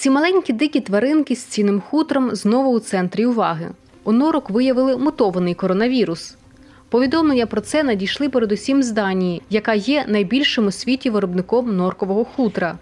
Ці маленькі дикі тваринки з цінним хутром знову у центрі уваги. У норок виявили мутований коронавірус. Повідомлення про це надійшли передусім з Данії, яка є найбільшим у світі виробником норкового хутра.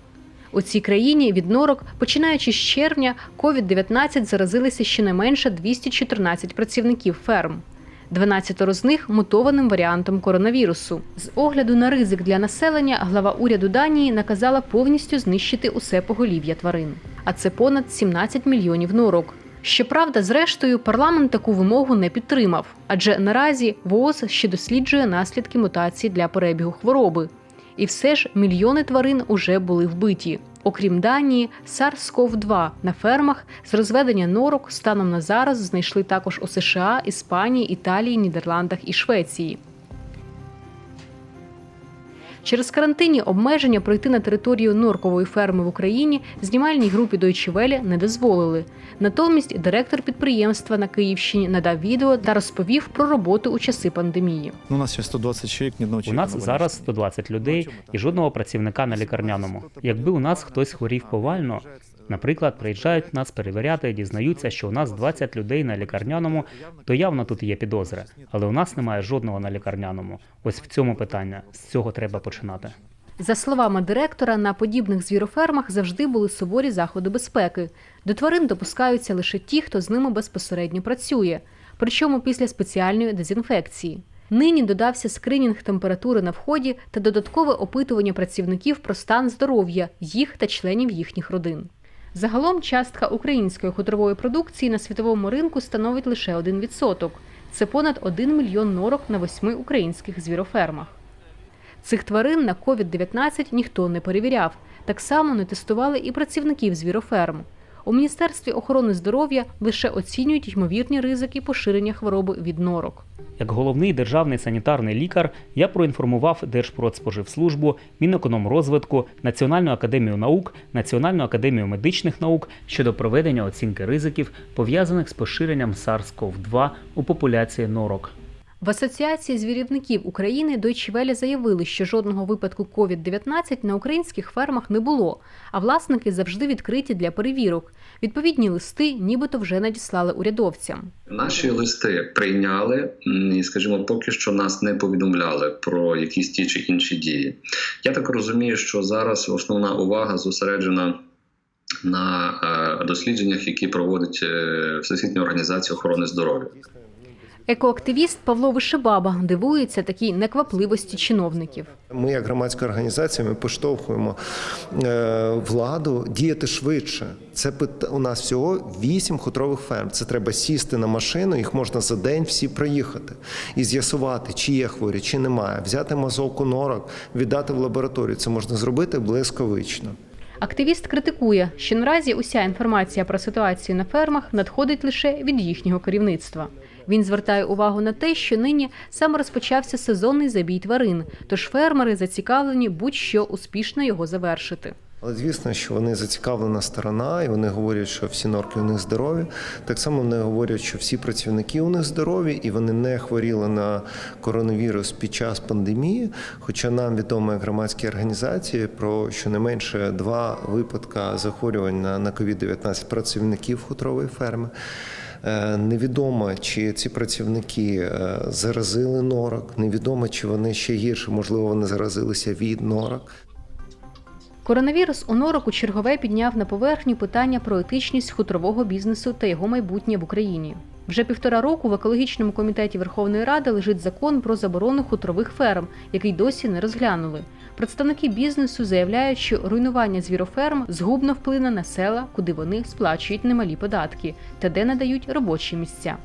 У цій країні від норок, починаючи з червня, COVID-19 заразилися щонайменше 214 працівників ферм. 12 з них мутованим варіантом коронавірусу. З огляду на ризик для населення глава уряду Данії наказала повністю знищити усе поголів'я тварин. А це понад 17 мільйонів норок. Щоправда, зрештою, парламент таку вимогу не підтримав, адже наразі ВООЗ ще досліджує наслідки мутації для перебігу хвороби. І все ж мільйони тварин уже були вбиті. Окрім Данії, SARS-CoV-2 на фермах з розведення норок станом на зараз знайшли також у США, Іспанії, Італії, Нідерландах і Швеції. Через карантинні обмеження пройти на територію норкової ферми в Україні знімальній групі Deutsche Welle не дозволили. Натомість директор підприємства на Київщині надав відео та розповів про роботу у часи пандемії. Ну, у нас ще 120 чоловік ні одного У нас зараз болеет. 120 людей і жодного працівника на лікарняному. Якби у нас хтось хворів повально, наприклад, приїжджають нас перевіряти, дізнаються, що у нас 20 людей на лікарняному, то явно тут є підозри. Але у нас немає жодного на лікарняному. Ось в цьому питання. З цього треба починати. За словами директора, на подібних звірофермах завжди були суворі заходи безпеки. До тварин допускаються лише ті, хто з ними безпосередньо працює, причому після спеціальної дезінфекції. Нині додався скринінг температури на вході та додаткове опитування працівників про стан здоров'я їх та членів їхніх родин. Загалом частка української хутрової продукції на світовому ринку становить лише 1%. Це понад 1 мільйон норок на восьми українських звірофермах. Цих тварин на COVID-19 ніхто не перевіряв. Так само не тестували і працівників звіроферм. У Міністерстві охорони здоров'я лише оцінюють ймовірні ризики поширення хвороби від норок. Як головний державний санітарний лікар, я проінформував Держпродспоживслужбу, Мінекономрозвитку, Національну академію наук, Національну академію медичних наук щодо проведення оцінки ризиків, пов'язаних з поширенням SARS-CoV-2 у популяції норок. В Асоціації звірівників України Deutsche Welle заявили, що жодного випадку COVID-19 на українських фермах не було, а власники завжди відкриті для перевірок. Відповідні листи нібито вже надіслали урядовцям. Наші листи прийняли і, скажімо, поки що нас не повідомляли про якісь ті чи інші дії. Я так розумію, що зараз основна увага зосереджена на е, дослідженнях, які проводить е, Всесвітня організація охорони здоров'я. Екоактивіст Павло Вишибаба дивується такій неквапливості чиновників. Ми, як громадська організація, ми поштовхуємо е, владу діяти швидше. Це у нас всього вісім хутрових ферм. Це треба сісти на машину, їх можна за день всі проїхати і з'ясувати, чи є хворі, чи немає. Взяти мазовку норок, віддати в лабораторію. Це можна зробити блисковично. Активіст критикує, що наразі уся інформація про ситуацію на фермах надходить лише від їхнього керівництва. Він звертає увагу на те, що нині саме розпочався сезонний забій тварин, тож фермери зацікавлені будь-що успішно його завершити. Але звісно, що вони зацікавлена сторона, і вони говорять, що всі норки у них здорові. Так само вони говорять, що всі працівники у них здорові, і вони не хворіли на коронавірус під час пандемії. Хоча нам відомо як громадські організації про щонайменше два випадка захворювання на COVID-19 працівників хутрової ферми. Е, Невідомо, чи ці працівники е, заразили норок, невідомо, чи вони ще гірше, можливо, вони заразилися від норок. Коронавірус у норок у чергове підняв на поверхню питання про етичність хутрового бізнесу та його майбутнє в Україні. Вже півтора року в екологічному комітеті Верховної Ради лежить закон про заборону хутрових ферм, який досі не розглянули. Представники бізнесу заявляють, що руйнування звіроферм згубно вплине на села, куди вони сплачують немалі податки та де надають робочі місця.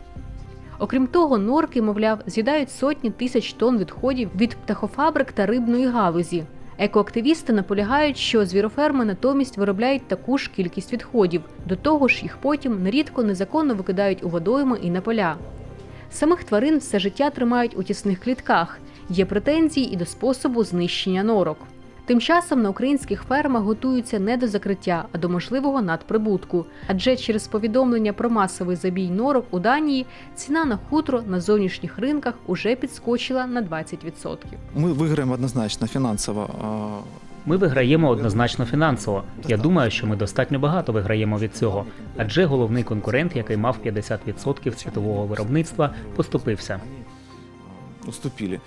Окрім того, норки, мовляв, з'їдають сотні тисяч тонн відходів від птахофабрик та рибної галузі. Екоактивісти наполягають, що звіроферми натомість виробляють таку ж кількість відходів. До того ж, їх потім нерідко незаконно викидають у водойми і на поля. Самих тварин все життя тримають у тісних клітках. Є претензії і до способу знищення норок. Тим часом на українських фермах готуються не до закриття, а до можливого надприбутку. Адже через повідомлення про масовий забій норок у Данії ціна на хутро на зовнішніх ринках уже підскочила на 20%. Мы выиграем однозначно финансово Ми виграємо однозначно фінансово. Я думаю, що ми достатньо багато виграємо від цього, адже головний конкурент, який мав 50% світового виробництва, поступився. Уступили.